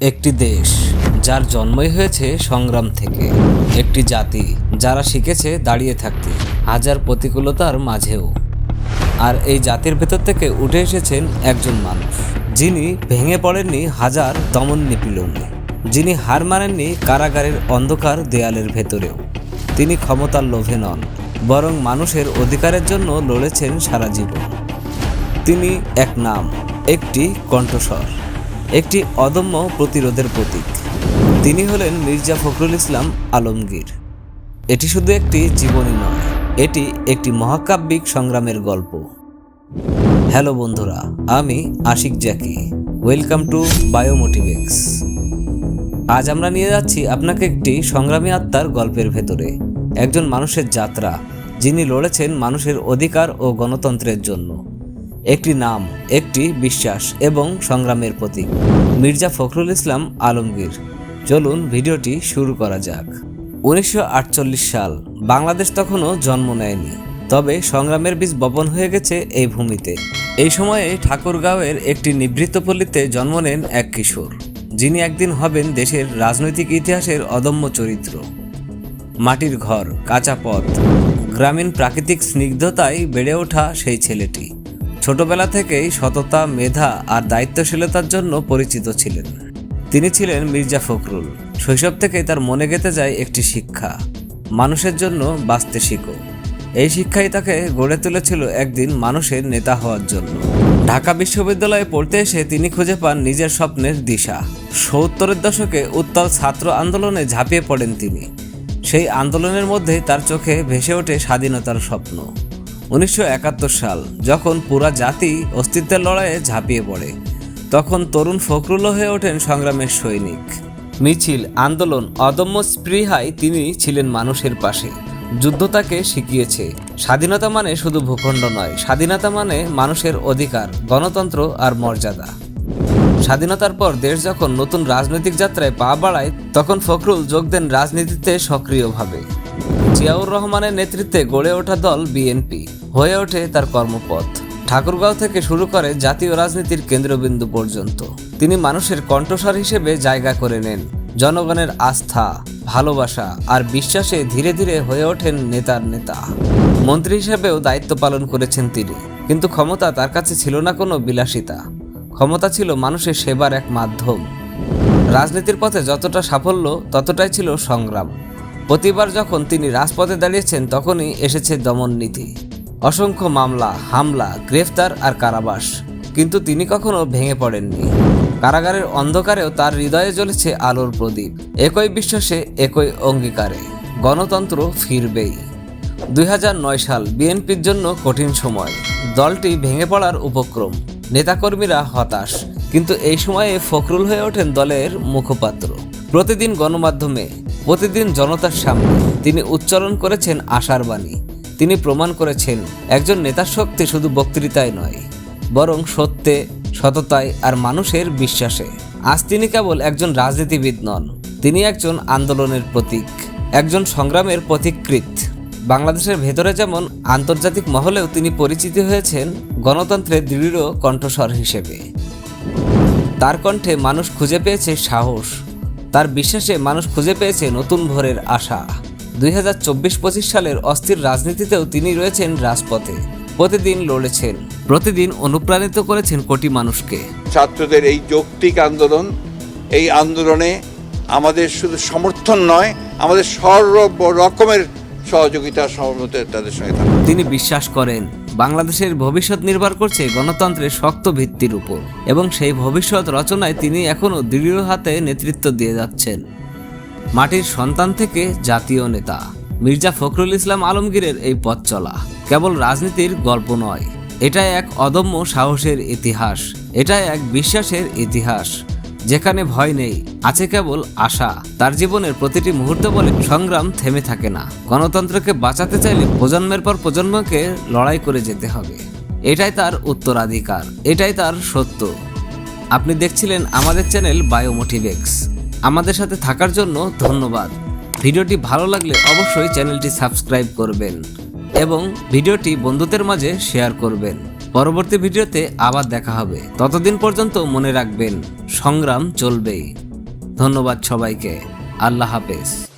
একটি দেশ যার জন্মই হয়েছে সংগ্রাম থেকে। একটি জাতি যারা শিখেছে দাঁড়িয়ে থাকতে, হাজার প্রতিকূলতার মাঝেও। আর এই জাতির ভেতর থেকে উঠে এসেছেন একজন মানুষ, যিনি ভেঙে পড়েননি হাজার দমন নিপীড়নে, যিনি হার মানেননি কারাগারের অন্ধকার দেয়ালের ভেতরেও। তিনি ক্ষমতার লোভে নন, বরং মানুষের অধিকারের জন্য লড়েছেন সারা জীবন। তিনি এক নাম, একটি কণ্ঠস্বর। একটি অদম্য প্রতিরোধের প্রতীক। তিনি হলেন মির্জা ফখরুল ইসলাম আলমগীর। এটি শুধু একটি জীবনী নয়, এটি একটি মহাকাব্যিক সংগ্রামের গল্প। হ্যালো বন্ধুরা, আমি আশিক জ্যাকি। ওয়েলকাম টু বায়োমোটিভেক্স আজ আমরা নিয়ে যাচ্ছি আপনাকে একটি সংগ্রামী আত্মার গল্পের ভেতরে, একজন মানুষের যাত্রা, যিনি লড়েছেন মানুষের অধিকার ও গণতন্ত্রের জন্য। একটি নাম, একটি বিশ্বাস এবং সংগ্রামের প্রতীক। মির্জা ফখরুল ইসলাম আলমগীর। চলুন ভিডিওটি শুরু করা যাক। উনিশশো আটচল্লিশ সাল, বাংলাদেশ তখনও জন্ম নেয়নি, তবে সংগ্রামের বীজ বপন হয়ে গেছে এই ভূমিতে। এই সময়ে ঠাকুরগাঁওয়ের একটি নিভৃত পল্লীতে জন্ম নেন এক কিশোর, যিনি একদিন হবেন দেশের রাজনৈতিক ইতিহাসের অদম্য চরিত্র। মাটির ঘর, কাঁচা পথ, গ্রামীণ প্রাকৃতিক স্নিগ্ধতায় বেড়ে ওঠা সেই ছেলেটি। ছোটবেলা থেকেই সততা, মেধা আর দায়িত্বশীলতার জন্য পরিচিত ছিলেন। তিনি ছিলেন মির্জা ফখরুল। শৈশব থেকে তার মনে গেঁথে যায় একটি শিক্ষা, মানুষের জন্য বাঁচতে শিখো। এই শিক্ষাই তাকে গড়ে তুলেছিল একদিন মানুষের নেতা হওয়ার জন্য। ঢাকা বিশ্ববিদ্যালয়ে পড়তে এসে তিনি খুঁজে পান নিজের স্বপ্নের দিশা। সত্তরের দশকে উত্তাল ছাত্র আন্দোলনে ঝাঁপিয়ে পড়েন তিনি। সেই আন্দোলনের মধ্যেই তার চোখে ভেসে ওঠে স্বাধীনতার স্বপ্ন। উনিশশো একাত্তর সাল, যখন পুরা জাতি অস্তিত্বের লড়াইয়ে ঝাঁপিয়ে পড়ে, তখন তরুণ ফখরুলও হয়ে ওঠেন সংগ্রামের সৈনিক। মিছিল, আন্দোলন, অদম্য স্পৃহায় তিনি ছিলেন মানুষের পাশে। যুদ্ধ তাকে শিখিয়েছে, স্বাধীনতা মানে শুধু ভূখণ্ড নয়, স্বাধীনতা মানে মানুষের অধিকার, গণতন্ত্র আর মর্যাদা। স্বাধীনতার পর দেশ যখন নতুন রাজনৈতিক যাত্রায় পা বাড়ায়, তখন ফখরুল যোগ দেন রাজনীতিতে সক্রিয়ভাবে। জিয়াউর রহমানের নেতৃত্বে গড়ে ওঠা দল বিএনপি। হয়ে ওঠে তার কর্মপথ। ঠাকুরগাঁও থেকে শুরু করে জাতীয় রাজনীতির কেন্দ্রবিন্দু পর্যন্ত। তিনি মানুষের কণ্ঠস্বর হিসেবে জায়গা করে নেন। জনগণের আস্থা, ভালোবাসা আর বিশ্বাসে ধীরে ধীরে হয়ে ওঠেন নেতার নেতা। মন্ত্রী হিসেবেও দায়িত্ব পালন করেছেন তিনি। কিন্তু ক্ষমতা তার কাছে ছিল না কোনো বিলাসিতা। ক্ষমতা ছিল মানুষের সেবার এক মাধ্যম। রাজনীতির পথে যতটা সাফল্য, ততটাই ছিল সংগ্রাম। প্রতিবার যখন তিনি রাজপথে দাঁড়িয়েছেন, তখনই এসেছে দমন নীতি অসংখ্য মামলা, হামলা, গ্রেফতার আর কারাবাস। কিন্তু তিনি কখনো ভেঙে পড়েননি। কারাগারের অন্ধকারেও তার হৃদয়ে জ্বলেছে আলোর প্রদীপ। একই বিশ্বাসে, একই অঙ্গীকারে। গণতন্ত্র ফিরবেই। দুই হাজার নয় সাল, বিএনপির জন্য কঠিন সময়। দলটি ভেঙে পড়ার উপক্রম। নেতাকর্মীরা হতাশ। কিন্তু এই সময়ে ফখরুল হয়ে ওঠেন দলের মুখপাত্র। প্রতিদিন গণমাধ্যমে, প্রতিদিন জনতার সামনে। তিনি উচ্চারণ করেছেন আশার বাণী। তিনি প্রমাণ করেছেন, একজন নেতার শক্তি শুধু বক্তৃতায় নয়, বরং সত্যে, সততায় আর মানুষের বিশ্বাসে। আজ তিনি কেবল একজন রাজনীতিবিদ নন, তিনি একজন আন্দোলনের প্রতীক, একজন সংগ্রামের পথিকৃত বাংলাদেশের ভেতরে যেমন আন্তর্জাতিক মহলেও তিনি পরিচিত হয়েছেন গণতন্ত্রের দৃঢ় কণ্ঠস্বর হিসেবে। তার কণ্ঠে মানুষ খুঁজে পেয়েছে সাহস, তার বিশ্বাসে মানুষ খুঁজে পেয়েছে নতুন ভোরের আশা। দুই হাজার চব্বিশ পঁচিশ সালের অস্থির রাজনীতিতেও তিনি রয়েছেন রাজপথে। প্রতিদিন লড়েছেন। প্রতিদিন অনুপ্রাণিত করেছেন কোটি মানুষকে। ছাত্রদের এই যৌক্তিক আন্দোলন এই আন্দোলনে আমাদের শুধু সমর্থন নয় আমাদের সর্ব রকমের সহযোগিতা সহমত তাদের সঙ্গে তিনি বিশ্বাস করেন বাংলাদেশের ভবিষ্যৎ নির্ভর করছে গণতন্ত্রের শক্ত ভিত্তির উপর। এবং সেই ভবিষ্যৎ রচনায় তিনি এখনও দৃঢ় হাতে নেতৃত্ব দিয়ে যাচ্ছেন। মাটির সন্তান থেকে জাতীয় নেতা। মির্জা ফখরুল ইসলাম আলমগীরের এই পথ চলা কেবল রাজনীতির গল্প নয়। এটা এক অদম্য সাহসের ইতিহাস। এটা এক বিশ্বাসের ইতিহাস। যেখানে ভয় নেই, আছে কেবল আশা। তার জীবনের প্রতিটি মুহূর্ত বলে সংগ্রাম থেমে থাকে না। গণতন্ত্রকে বাঁচাতে চাইলে প্রজন্মের পর প্রজন্মকে লড়াই করে যেতে হবে। এটাই তার উত্তরাধিকার। এটাই তার সত্য। আপনি দেখছিলেন আমাদের চ্যানেল বায়োমোটিভেক্স। আমাদের সাথে থাকার জন্য ধন্যবাদ। ভিডিওটি ভালো লাগলে অবশ্যই চ্যানেলটি সাবস্ক্রাইব করবেন এবং ভিডিওটি বন্ধুদের মাঝে শেয়ার করবেন। পরবর্তী ভিডিওতে আবার দেখা হবে। ততদিন পর্যন্ত মনে রাখবেন, সংগ্রাম চলবেই। ধন্যবাদ সবাইকে। আল্লাহ হাফেজ।